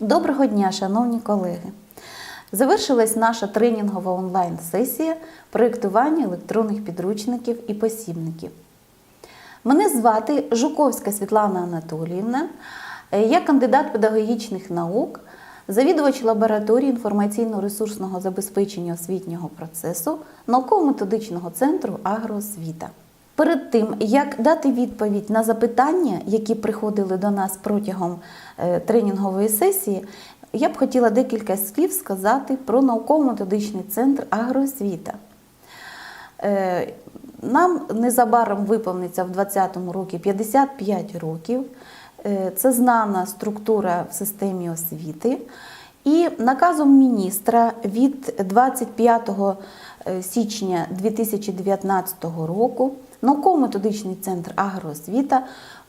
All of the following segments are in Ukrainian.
Доброго дня, шановні колеги! Завершилась наша тренінгова онлайн-сесія проєктування електронних підручників і посібників. Мене звати Жуковська Світлана Анатоліївна. Е, Я кандидат педагогічних наук, завідувач лабораторії інформаційно-ресурсного забезпечення освітнього процесу науково-методичного центру Агроосвіта. Перед тим, як дати відповідь на запитання, які приходили до нас протягом е, тренінгової сесії, я б хотіла декілька слів сказати про науково-методичний центр Агроосвіта. Е, Нам незабаром виповниться в 2020 році 55 років. Е, Це знана структура в системі освіти. І наказом міністра від 25 січня 2019 року науково-методичний центр агроосвіта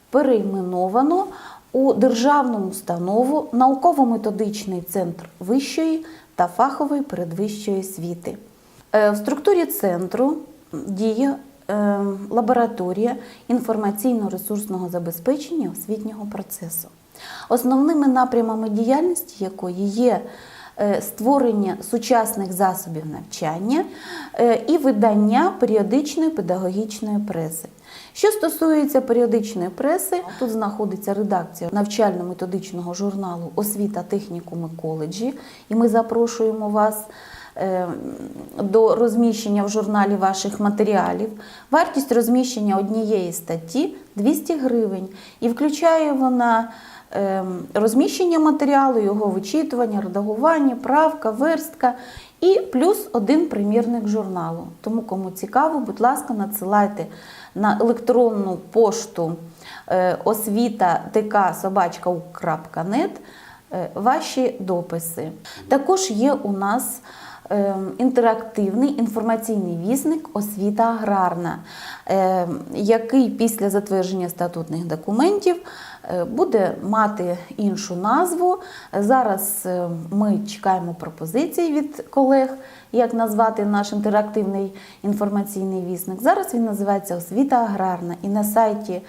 перейменовано у державну установу науково-методичний центр вищої та фахової передвищої освіти. Е, В структурі центру діє е, лабораторія інформаційно-ресурсного забезпечення освітнього процесу. Основними напрямами діяльності якої є створення сучасних засобів навчання е, і видання періодичної педагогічної преси. Що стосується періодичної преси, тут знаходиться редакція навчально-методичного журналу Освіта, технікуми, коледжі, і ми запрошуємо вас е, до розміщення в журналі ваших матеріалів. Вартість розміщення однієї статті 200 гривень і включає вона е, розміщення матеріалу, його вичитування, редагування, правка, верстка і плюс один примірник журналу. Тому, кому цікаво, будь ласка, надсилайте на електронну пошту е, освіта е, ваші дописи. Також є у нас е, інтерактивний інформаційний вісник освіта аграрна, е, який після затвердження статутних документів буде мати іншу назву. Зараз е, ми чекаємо пропозицій від колег, як назвати наш інтерактивний інформаційний вісник. Зараз він називається Освіта аграрна і на сайті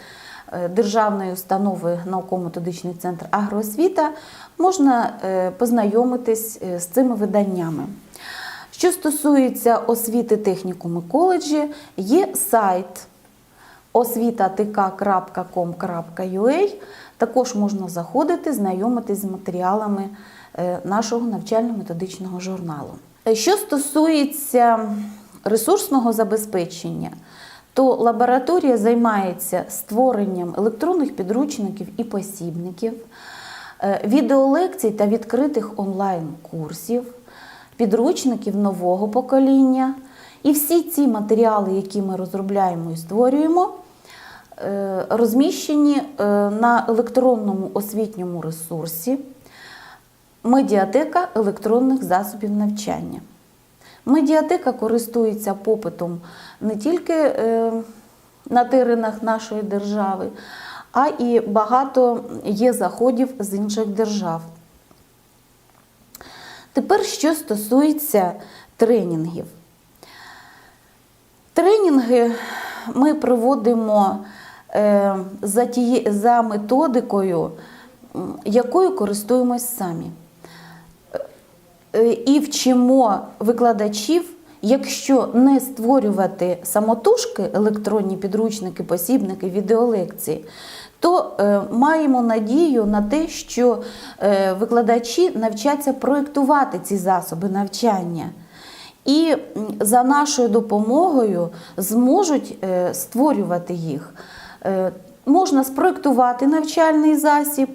е, Державної установи науково-методичний центр агроосвіта можна е, познайомитись е, з цими виданнями. Що стосується освіти технікуму коледжі, є сайт освіта.тк.com.ua. Також можна заходити, знайомитись з матеріалами е, нашого навчально-методичного журналу. Е, Що стосується ресурсного забезпечення, то лабораторія займається створенням електронних підручників і посібників, е, відеолекцій та відкритих онлайн-курсів, підручників нового покоління. І всі ці матеріали, які ми розробляємо і створюємо, розміщені е, на електронному освітньому ресурсі Медіатека електронних засобів навчання. Медіатека користується попитом не тільки е, на теренах нашої держави, а і багато є заходів з інших держав. Тепер, що стосується тренінгів. Тренінги ми проводимо е, за, тіє, за методикою, якою користуємось самі. Е, І вчимо викладачів, якщо не створювати самотужки електронні підручники, посібники, відеолекції, то е, маємо надію на те, що е, викладачі навчаться проєктувати ці засоби навчання. І за нашою допомогою зможуть е, створювати їх. Е, Можна спроєктувати навчальний засіб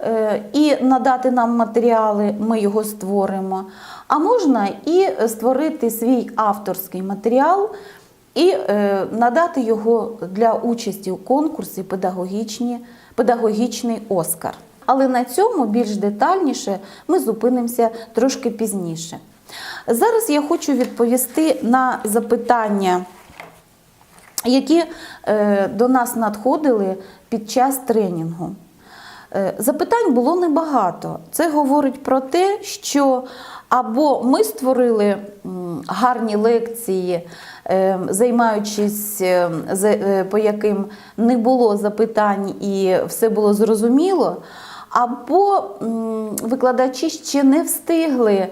е, і надати нам матеріали, ми його створимо. А можна і створити свій авторський матеріал і е, надати його для участі у конкурсі педагогічні, педагогічний Оскар. Але на цьому більш детальніше ми зупинимося трошки пізніше. Зараз я хочу відповісти на запитання, які е, до нас надходили під час тренінгу. Е, Запитань було небагато. Це говорить про те, що або ми створили гарні лекції, е, займаючись, по яким не було запитань і все було зрозуміло. або викладачі ще не встигли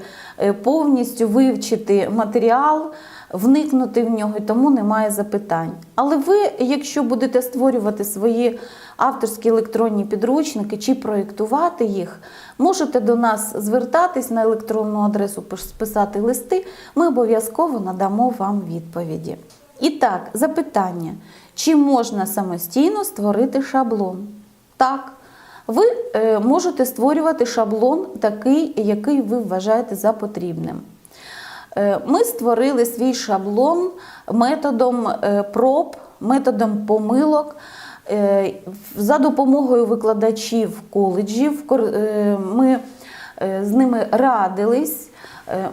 повністю вивчити матеріал, вникнути в нього, і тому немає запитань. Але ви, якщо будете створювати свої авторські електронні підручники чи проєктувати їх, можете до нас звертатись на електронну адресу, пис- писати листи, ми обов'язково надамо вам відповіді. І так, запитання: чи можна самостійно створити шаблон? Так. Ви е, можете створювати шаблон такий, який ви вважаєте за потрібним. Е, Ми створили свій шаблон методом е, проб, методом помилок. Е, За допомогою викладачів коледжів ми з ними радились,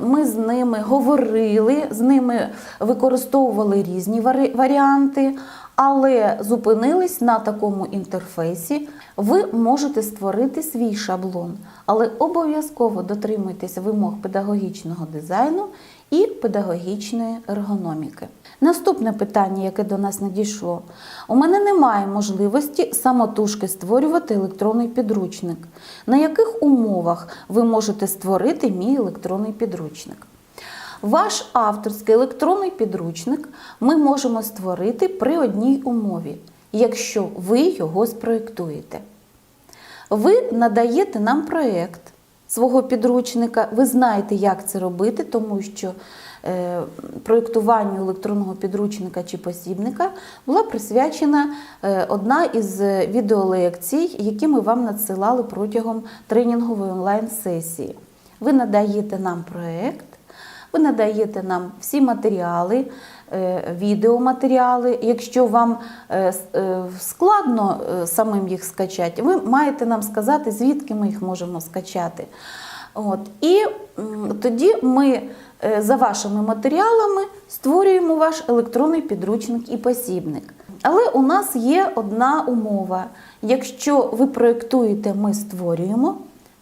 ми з ними говорили, з ними використовували різні варіанти, але зупинились на такому інтерфейсі. Ви можете створити свій шаблон, але обов'язково дотримуйтесь вимог педагогічного дизайну і педагогічної ергономіки. Наступне питання, яке до нас надійшло: у мене немає можливості самотужки створювати електронний підручник. На яких умовах ви можете створити мій електронний підручник? Ваш авторський електронний підручник ми можемо створити при одній умові, якщо ви його спроєктуєте. Ви надаєте нам проєкт свого підручника, ви знаєте, як це робити, тому що е, проєктуванню електронного підручника чи посібника була присвячена е, одна із відеолекцій, які ми вам надсилали протягом тренінгової онлайн-сесії. Ви надаєте нам проєкт, ви надаєте нам всі матеріали, е, відеоматеріали. Якщо вам е, е, складно самим їх скачати, ви маєте нам сказати, звідки ми їх можемо скачати. От. І тоді ми за вашими матеріалами створюємо ваш електронний підручник і посібник. Але у нас є одна умова. Якщо ви проєктуєте, ми створюємо,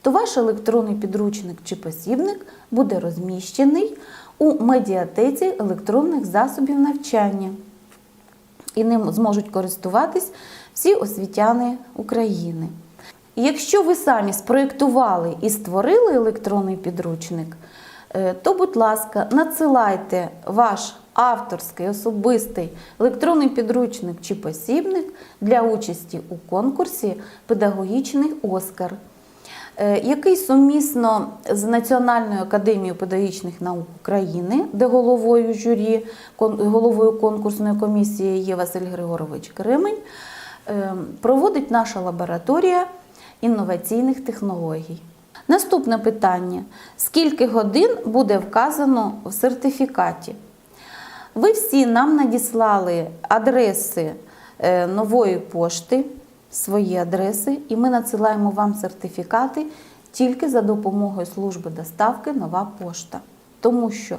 то ваш електронний підручник чи посібник буде розміщений у медіатеці електронних засобів навчання. І ним зможуть користуватись всі освітяни України. Якщо ви самі спроєктували і створили електронний підручник, е, то, будь ласка, надсилайте ваш авторський особистий електронний підручник чи посібник для участі у конкурсі Педагогічний Оскар який сумісно з Національною академією педагогічних наук України, де головою журі, головою конкурсної комісії є Василь Григорович Кремень, е, проводить наша лабораторія інноваційних технологій. Наступне питання: скільки годин буде вказано в сертифікаті? Ви всі нам надіслали адреси е, нової пошти, свої адреси, і ми надсилаємо вам сертифікати тільки за допомогою служби доставки нова пошта. Тому що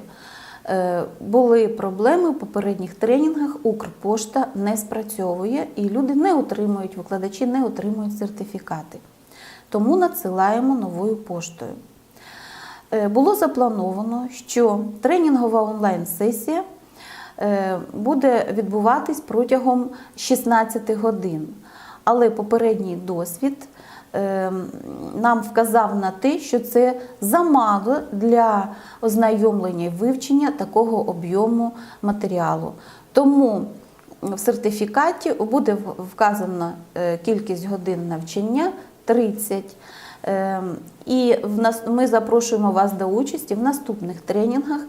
е, були проблеми в попередніх тренінгах, Укрпошта не спрацьовує і люди не отримують, викладачі не отримують сертифікати. Тому надсилаємо новою поштою. Е, Було заплановано, що тренінгова онлайн-сесія е, буде відбуватись протягом 16 годин. Але попередній досвід е, нам вказав на те, що це замало для ознайомлення і вивчення такого об'єму матеріалу. Тому в сертифікаті буде вказана е, кількість годин навчання 30. Ем, І ми запрошуємо вас до участі в наступних тренінгах.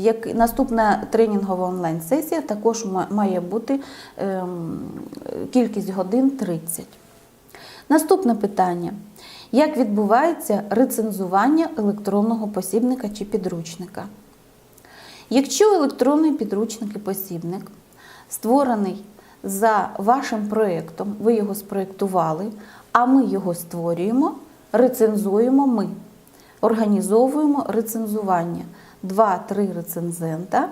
Як наступна тренінгова онлайн-сесія також має бути ем, кількість годин 30. Наступне питання: як відбувається рецензування електронного посібника чи підручника? Якщо електронний підручник і посібник створений за вашим проєктом, ви його спроєктували, а ми його створюємо, рецензуємо ми, організовуємо рецензування. Два-три рецензента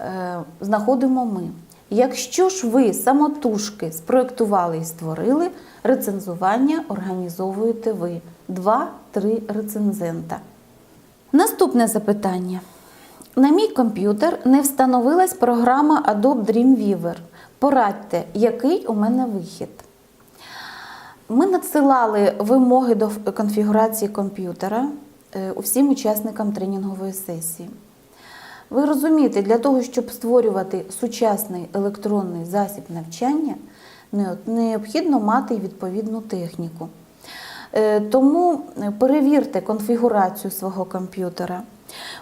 е, знаходимо ми. Якщо ж ви самотужки спроєктували і створили, рецензування організовуєте ви. Два-три рецензента. Наступне запитання. На мій комп'ютер не встановилась програма Adobe Dreamweaver. Порадьте, який у мене вихід. Ми надсилали вимоги до конфігурації комп'ютера усім учасникам тренінгової сесії. Ви розумієте, для того, щоб створювати сучасний електронний засіб навчання, необхідно мати відповідну техніку. Е, Тому е, перевірте конфігурацію свого комп'ютера,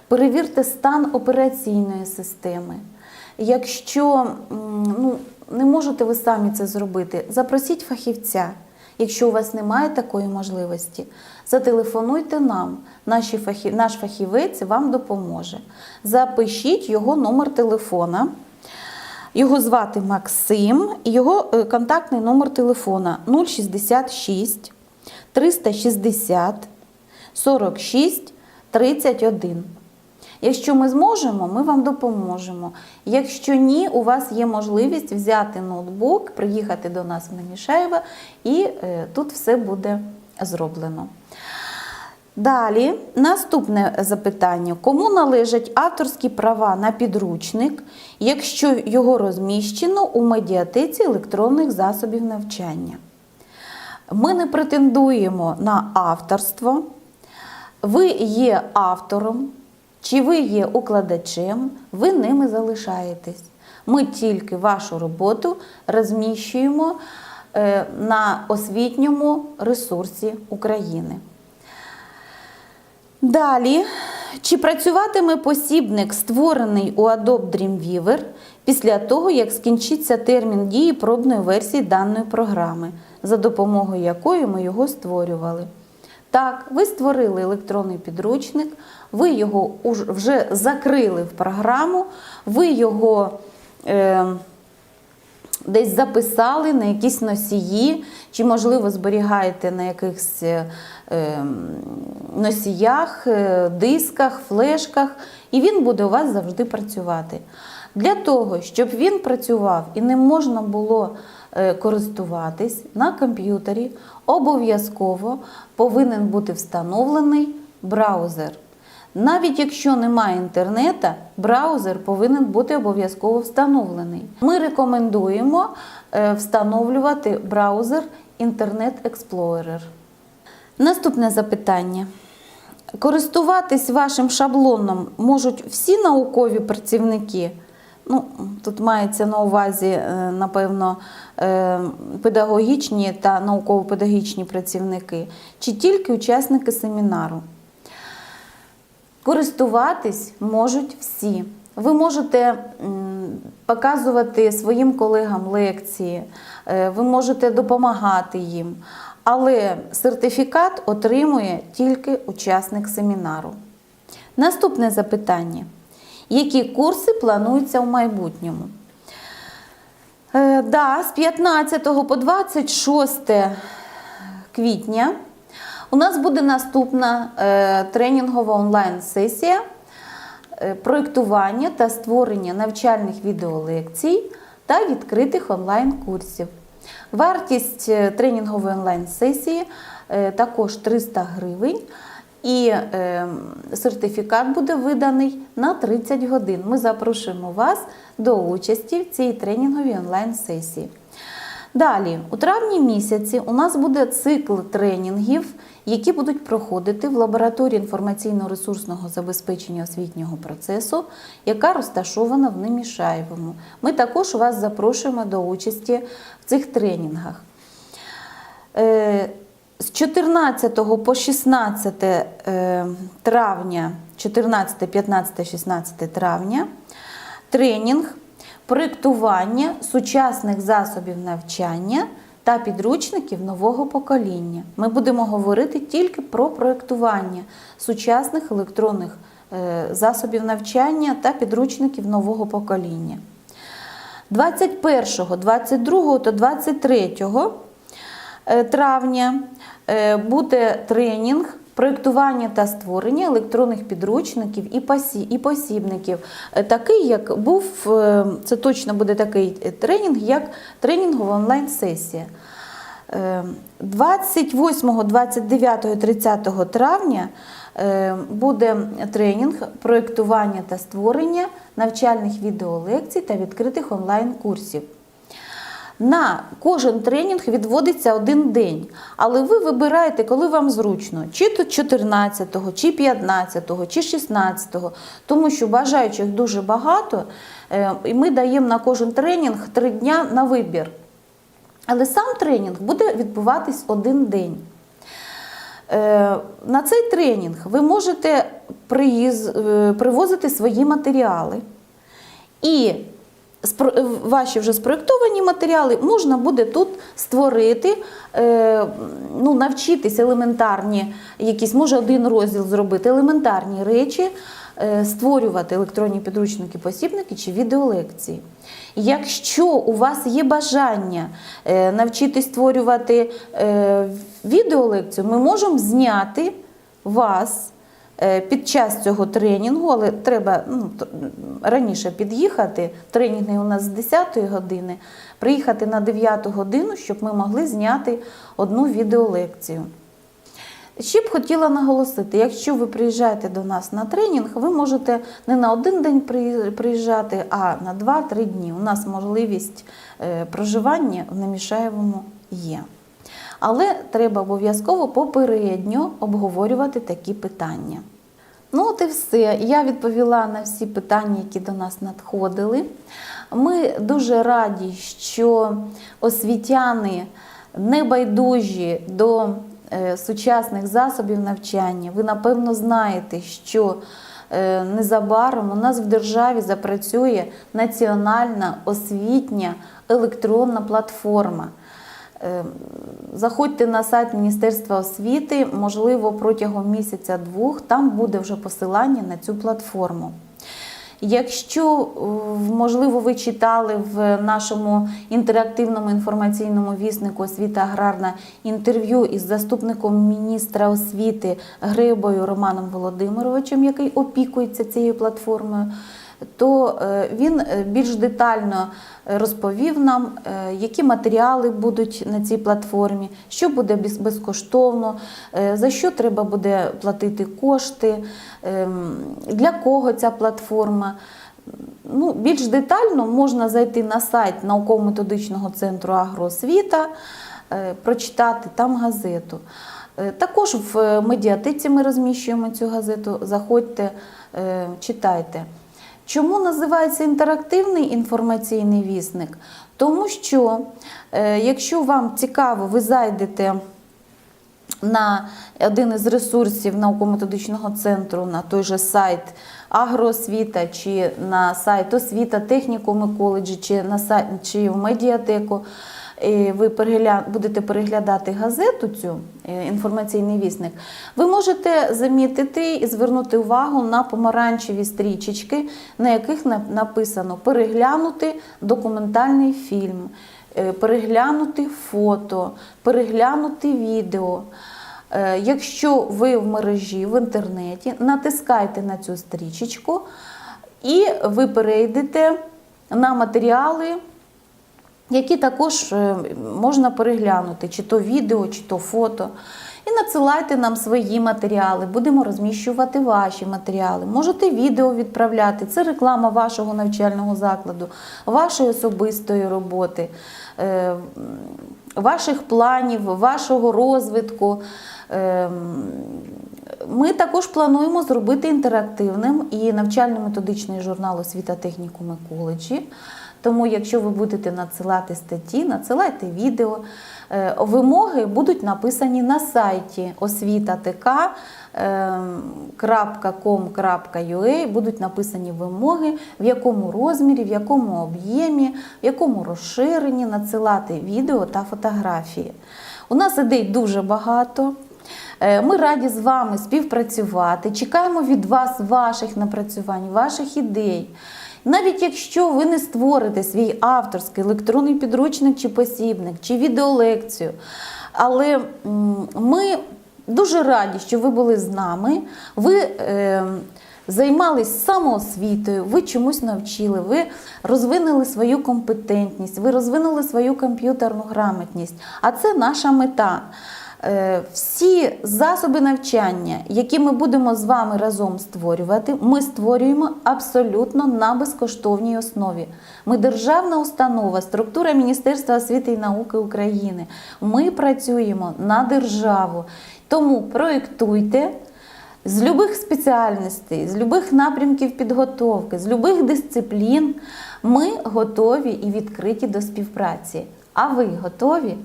перевірте стан операційної системи. Якщо ну, не можете ви самі це зробити, запросіть фахівця. Якщо у вас немає такої можливості, зателефонуйте нам. Наші фахі... Наш фахівець вам допоможе. Запишіть його номер телефона. Його звати Максим, його е, контактний номер телефона 066 360 46 31. Якщо ми зможемо, ми вам допоможемо. Якщо ні, у вас є можливість взяти ноутбук, приїхати до нас в Немішаєва і е, тут все буде зроблено. Далі, наступне запитання: кому належать авторські права на підручник, якщо його розміщено у медіатеці електронних засобів навчання? Ми не претендуємо на авторство. Ви є автором, чи ви є укладачем, ви ними залишаєтесь. Ми тільки вашу роботу розміщуємо е, на освітньому ресурсі України. Далі, чи працюватиме посібник, створений у Adobe Dreamweaver після того, як скінчиться термін дії пробної версії даної програми, за допомогою якої ми його створювали? Так, ви створили електронний підручник, ви його вже закрили в програму, ви його е, десь записали на якісь носії, чи, можливо, зберігаєте на якихось е, ем, носіях, е, дисках, флешках, і він буде у вас завжди працювати. Для того, щоб він працював і не можна було е, користуватись на комп'ютері, обов'язково повинен бути встановлений браузер. Навіть якщо немає інтернету, браузер повинен бути обов'язково встановлений. Ми рекомендуємо е, встановлювати браузер Internet Explorer. Наступне запитання. Користуватись вашим шаблоном можуть всі наукові працівники. Ну, тут мається на увазі, е, напевно, е, педагогічні та науково-педагогічні працівники, чи тільки учасники семінару. Користуватись можуть всі. Ви можете показувати своїм колегам лекції, е, ви можете допомагати їм, але сертифікат отримує тільки учасник семінару. Наступне запитання: які курси плануються в майбутньому? Е, да, з 15 по 26 квітня у нас буде наступна е, тренінгова онлайн-сесія е, проєктування та створення навчальних відеолекцій та відкритих онлайн-курсів. Вартість е, тренінгової онлайн-сесії також 300 гривень. І сертифікат буде виданий на 30 годин. Ми запрошуємо вас до участі в цій тренінговій онлайн-сесії. Далі, у травні місяці у нас буде цикл тренінгів, які будуть проходити в лабораторії інформаційно-ресурсного забезпечення освітнього процесу, яка розташована в Немішаєвому. Ми також вас запрошуємо до участі в цих тренінгах. Е, З 14 по 16 е, травня, 14, 15, 16 травня, тренінг проєктування сучасних засобів навчання та підручників нового покоління. Ми будемо говорити тільки про проєктування сучасних електронних е, засобів навчання та підручників нового покоління. 21, 22 та 23 е, травня е, буде тренінг проєктування та створення електронних підручників і посі- і посібників. Е, Такий, як був, е, це точно буде такий е, тренінг, як тренінгова онлайн-сесія. Е, 28, 29, 30 травня буде тренінг проєктування та створення навчальних відеолекцій та відкритих онлайн-курсів. На кожен тренінг відводиться один день, але ви вибираєте, коли вам зручно, чи то 14-го, чи 15-го, чи 16-го, тому що бажаючих дуже багато, е, і ми даємо на кожен тренінг 3 дня на вибір. Але сам тренінг буде відбуватись один день. Е, На цей тренінг ви можете е, привозити свої матеріали. І ваші вже спроєктовані матеріали можна буде тут створити, е, ну, навчитись елементарні, якісь, може один розділ зробити, елементарні речі, е, створювати електронні підручники, посібники чи відеолекції. Якщо у вас є бажання е, навчитись створювати е, відеолекцію, ми можемо зняти вас е, під час цього тренінгу, але треба ну, раніше під'їхати. Тренінги у нас з 10 години, приїхати на 9 годину, щоб ми могли зняти одну відеолекцію. Ще б хотіла наголосити, якщо ви приїжджаєте до нас на тренінг, ви можете не на один день приїжджати, а на 2-3 дні. У нас можливість е, проживання в Немішаєвому є. Але треба обов'язково попередньо обговорювати такі питання. Ну, от і все. Я відповіла на всі питання, які до нас надходили. Ми дуже раді, що освітяни небайдужі до е, сучасних засобів навчання. Ви напевно знаєте, що е, незабаром у нас в державі запрацює національна освітня електронна платформа. Е, Заходьте на сайт Міністерства освіти, можливо, протягом місяця-двох там буде вже посилання на цю платформу. Якщо, е, можливо, ви читали в нашому інтерактивному інформаційному віснику освіта аграрна інтерв'ю із заступником міністра освіти Грибою Романом Володимировичем, який опікується цією платформою, то е, він е, більш детально розповів нам, е, які матеріали будуть на цій платформі, що буде безкоштовно, е, за що треба буде платити кошти, ем, для кого ця платформа. Ну, більш детально можна зайти на сайт науково-методичного центру агроосвіта, е, прочитати там газету. Також в медіатеці ми розміщуємо цю газету. Заходьте, читайте. Чому називається інтерактивний інформаційний вісник? Тому що, е, якщо вам цікаво, ви зайдете на один із ресурсів науково-методичного центру на той же сайт Агроосвіта, чи на сайт освіта, технікуми коледжі, чи на сайт, чи в медіатеку. Ви перегля... будете переглядати газету цю е, інформаційний вісник, ви можете замітити і звернути увагу на помаранчеві стрічечки, на яких написано переглянути документальний фільм, е, переглянути фото, переглянути відео. Е, Якщо ви в мережі в інтернеті, натискайте на цю стрічечку і ви перейдете на матеріали, які також е, можна переглянути, чи то відео, чи то фото. І надсилайте нам свої матеріали, будемо розміщувати ваші матеріали. Можете відео відправляти. Це реклама вашого навчального закладу, вашої особистої роботи, е, ваших планів, вашого розвитку. Е, Ми також плануємо зробити інтерактивним і навчально-методичний журнал освіта технікуми коледжі. Тому, якщо ви будете надсилати статті, надсилайте відео. Е, Вимоги будуть написані на сайті освіта.com.ua, будуть написані вимоги, в якому розмірі, в якому об'ємі, в якому розширенні надсилати відео та фотографії. У нас ідей дуже багато. Е, Ми раді з вами співпрацювати. Чекаємо від вас ваших напрацювань, ваших ідей. Навіть якщо ви не створите свій авторський електронний підручник чи посібник, чи відеолекцію, але ми дуже раді, що ви були з нами. Ви е, займались самоосвітою, ви чомусь навчили, ви розвинули свою компетентність, ви розвинули свою комп'ютерну грамотність. А це наша мета. Е, Всі засоби навчання, які ми будемо з вами разом створювати, ми створюємо абсолютно на безкоштовній основі. Ми державна установа, структура Міністерства освіти і науки України. Ми працюємо на державу. Тому проєктуйте з любих спеціальностей, з любих напрямків підготовки, з любих дисциплін. Ми готові і відкриті до співпраці. А ви готові?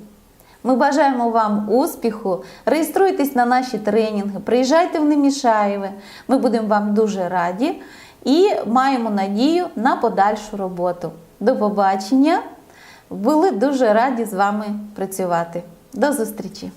Ми бажаємо вам успіху. Реєструйтесь на наші тренінги, приїжджайте в Немішаєве. Ми будемо вам дуже раді і маємо надію на подальшу роботу. До побачення! Були дуже раді з вами працювати. До зустрічі!